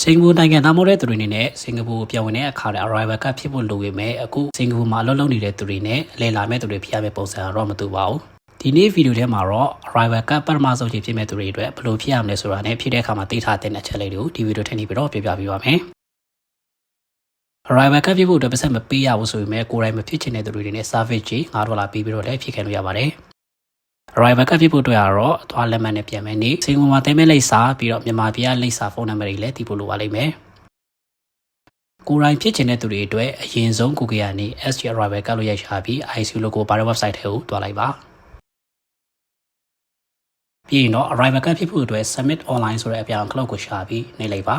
စင်ကာပူနိုင်ငံသားမို့တဲ့သူတွေအနေနဲ့စင်ကာပူပြန်ဝင်တဲ့အခါနဲ့ arrival ကဖြစ်ဖို့လိုပေမဲ့အခုစင်ကာပူမှာအလုပ်လုပ်နေတဲ့သူတွေနဲ့အလဲလာမဲ့သူတွေဖြစ်ရမယ့်ပုံစံတော့မတူပါဘူးဒီနေ့ဗီဒီယိုထဲမှာတော့ arrival ကပထမဆုံးချိန်ဖြစ်မဲ့သူတွေအတွက်ဘယ်လိုဖြစ်ရမလဲဆိုတာနဲ့ဖြစ်တဲ့အခါမှာသိထားတဲ့အချက်လေးတွေကိုဒီဗီဒီယိုထည့်နေပြီးတော့ပြပြပေးပါမယ် arrival ကဖြစ်ဖို့အတွက်ပတ်စံမပေးရဘူးဆိုပေမဲ့ကိုယ်တိုင်မဖြစ်ချင်တဲ့သူတွေနဲ့ service ကြီး9ဒေါ်လာပေးပြီးတော့လည်းဖြစ်ခံလို့ရပါတယ် arrival ကဖြစ်ဖို့အတွက်ကတော့အသွားလက်မှတ်နဲ့ပြန်မယ်နေစင်ကာပူမှာတဲမဲ့လိပ်စာပြီးတော့မြန်မာပြည်ကလိပ်စာဖုန်းနံပါတ်တွေလည်းတည်ဖို့လိုပါလိမ့်မယ်ကိုယ်တိုင်ဖြစ်ချင်တဲ့သူတွေအတွက်အရင်ဆုံးကိုကေကနေ SG arrival ကလို့ရိုက်ရှာပြီး ICU logo ပါတဲ့ website ထဲကိုတွားလိုက်ပါပြီးရင်တော့ arrival ကဖြစ်ဖို့အတွက် submit online ဆိုတဲ့အပြောင်ကလောက်ကိုရှာပြီးနှိပ်လိုက်ပါ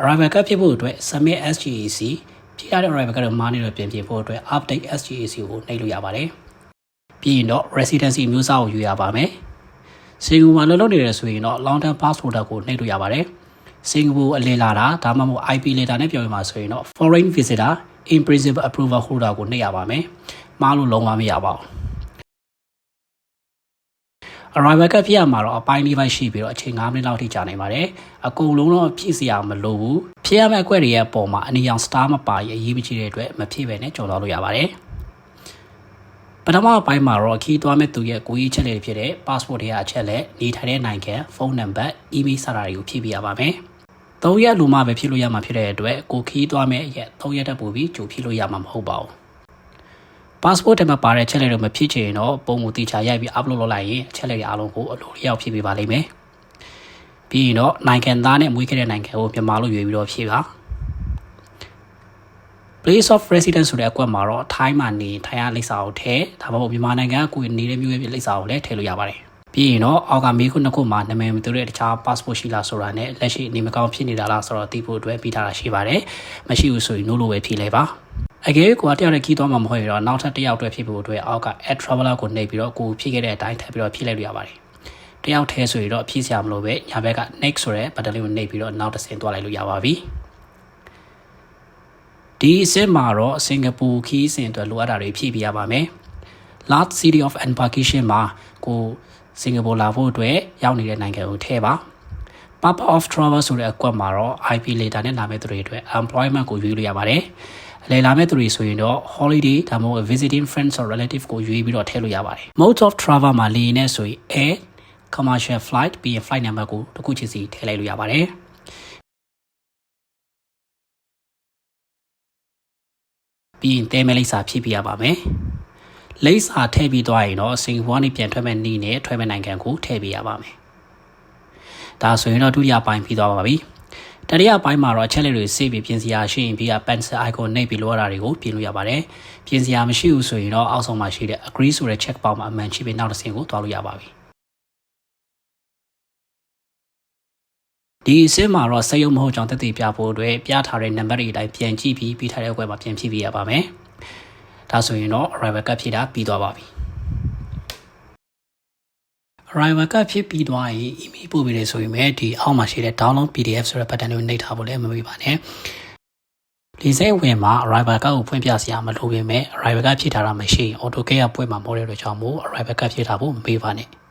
arrival ကဖြစ်ဖို့အတွက် submit SGAC ဖြစ်ရတဲ့ arrival ကတော့မားနေတော့ပြင်ပြဖို့အတွက် update SGAC ကိုနှိပ်လို့ရပါတယ် ပြီးရင်တော့ residency မျိုးစားကိုယူရပါမယ်စင်ကာပူမှာလုံလုံနေတယ်ဆိုရင်တော့ long term pass holder ကိုနှိပ်လို့ရပါတယ်စင်ကာပူအလည်လာတာဒါမှမဟုတ် IP letter နဲ့ပြောပြမှာဆိုရင်တော့ foreign visitor in principle approval holder ကိုနှိပ်ရပါမယ်မှားလို့လုံးဝမရပါဘူး arrival ကဖြစ်ရမှာတော့အပိုင်းလေးပိုင်းရှိပြီးတော့အချိန်9မိနစ်လောက်ထိကြာနိုင်ပါတယ်အကုန်လုံးတော့ဖြည့်စရာမလိုဘူးဖြစ်ရမယ့်အကွက်တွေရဲ့အပေါ်မှာအနီရောင် star မပါရင်အရေးမကြီးတဲ့အတွက်မဖြည့်ပဲနဲ့ကြော်သွားလို့ရပါတယ် ပထမအပိုင်းမှာတော့ခီးသွားမဲ့သူရဲ့ကိုယ်ရေးချက်လက်ဖြစ်တဲ့ passport တွေအချက်လက်နေထိုင်တဲ့နိုင်ငံဖုန်းနံပါတ် email စတာတွေကိုဖြည့်ပြရပါမယ်၃ရက်လိုမှပဲဖြည့်လို့ရမှာဖြစ်တဲ့အတွက်ကိုခီးသွားမဲ့ရက်၃ရက်တက်ပို့ပြီးကြိုဖြည့်လို့ရမှာမဟုတ်ပါဘူး passport ထဲမှာပါတဲ့ချက်လက်တွေမဖြည့်ချင်ရင်တော့ပုံကိုတိကျရိုက်ပြီး upload လုပ်လိုက်ရင်အချက်လက်တွေအားလုံးကိုအလိုလျောက်ဖြည့်ပေးပါလိမ့်မယ်ပြီးရင်တော့နိုင်ငံသားနဲ့မွေးခဲ့တဲ့နိုင်ငံကိုမြန်မာလို့ရွေးပြီးတော့ဖြည့်ပါ place of residence ဆိုတဲ့အကွက်မှာတော့ထိုင်းမှာနေထိုင်ရလိပ်စာကိုထည့်ဒါမှမဟုတ်မြန်မာနိုင်ငံကကိုယ်နေတဲ့မြို့ရဲ့လိပ်စာကိုလည်းထည့်လို့ရပါတယ်ပြီးရင်တော့အောက်ကမေးခွန်းတစ်ခုမှာနာမည်မသိတဲ့တခြား passport ရှိလားဆိုတာနဲ့လက်ရှိနေမကောင်းဖြစ်နေတာလားဆိုတော့သိဖို့အတွက်ပြီးထားတာရှိပါတယ်မရှိဘူးဆိုရင် no လို့ပဲဖြည့်လိုက်ပါအကယ်ကိုကတယောက်တည်းခီးသွားမှာမဟုတ်ရင်တော့နောက်ထပ်တစ်ယောက်အတွက်ဖြည့်ဖို့အတွက်အောက်က add traveler ကိုနှိပ်ပြီးတော့ကိုဖြည့်ခဲ့တဲ့အတိုင်းထပ်ပြီးတော့ဖြည့်လိုက်လို့ရပါတယ်တယောက်တည်းဆိုရင်တော့ဖြည့်စရာမလိုပဲညာဘက်က next ဆိုတဲ့ button လေးကိုနှိပ်ပြီးတော့နောက်တစ်ဆင့်သွားလိုက်လို့ရပါပြီ ဒီအဆင့်မှာတော့စင်ကာပူခီးစဉ်အတွက်လိုအပ်တာတွေဖြည့်ပြရပါမယ် last city of embarkation မှာကိုစင်ကာပူလာဖို့အတွက်ရောက်နေတဲ့နိုင်ငံကိုထည့်ပါ purpose of travel ဆိုတဲ့အကွက်မှာတော့ IP letter နဲ့လာမယ့်သူတွေအတွက် employment ကိုရွေးလို့ရပါတယ်။အလဲလာမယ့်သူတွေဆိုရင်တော့ holiday ဒါမှမဟုတ် visiting friends or relative ကိုရွေးပြီးတော့ထည့်လို့ရပါတယ်။ mode of travel မှာလေယာဉ်နဲ့ဆိုရင် air commercial flight ပြီးရင် flight number ကိုတစ်ခုချင်းစီထည့်လိုက်လို့ရပါတယ်။ ပြီးရင်တဲမဲလိပ်စာဖြည့်ပြရပါမယ်။လိပ်စာထည့်ပြီးသွားရင်တော့စင်ကာပူကနေပြန်ထွက်မဲ့နေ့နဲ့ထွက်မဲ့နိုင်ငံကိုထည့်ပြရပါမယ်။ဒါဆိုရင်တော့ဒုတိယပိုင်းပြီးသွားပါပြီ။တတိယပိုင်းမှာတော့အချက်လက်တွေစေ့ပြီးပြင်စရာရှိရင်ပြီးက pencil icon နှိပ်ပြီးလိုရတာတွေကိုပြင်လို့ရပါတယ်။ပြင်စရာမရှိဘူးဆိုရင်တော့အောက်ဆုံးမှာရှိတဲ့ agree ဆိုတဲ့ check box မှာအမှန်ချိပြီးနောက်တစ်ဆင့်ကိုတွားလို့ရပါပြီ။ ဒီအစင်းမှာတော့စက်ရုံမဟုတ်ကြောင်းတက်တည်ပြဖို့အတွက်ပြထားတဲ့နံပါတ်တွေအတိုင်းပြန်ကြည့်ပြီးပြီးထားတဲ့ web မှာပြန်ဖြည့်ပြရပါမယ်။ဒါဆိုရင်တော့ arrival ကဖြည့်တာပြီးသွားပါပြီ။ arrival ကဖြည့်ပြီးသွားရင် email ပို့ပေးတယ်ဆိုရင်ပဲဒီအောက်မှာရှိတဲ့ download PDF ဆိုတဲ့ button ကိုနှိပ်ထားဖို့လည်းမမေ့ပါနဲ့။ဒီစိတ်ဝင်မှာ arrival ကကိုဖွင့်ပြစရာမလိုပေမဲ့ arrival ကဖြည့်ထားတာမရှိရင် AutoCAD ကပွင့်မှာမဟုတ်တဲ့အတွက်ကြောင့်မို့ arrival ကဖြည့်ထားဖို့မမေ့ပါနဲ့။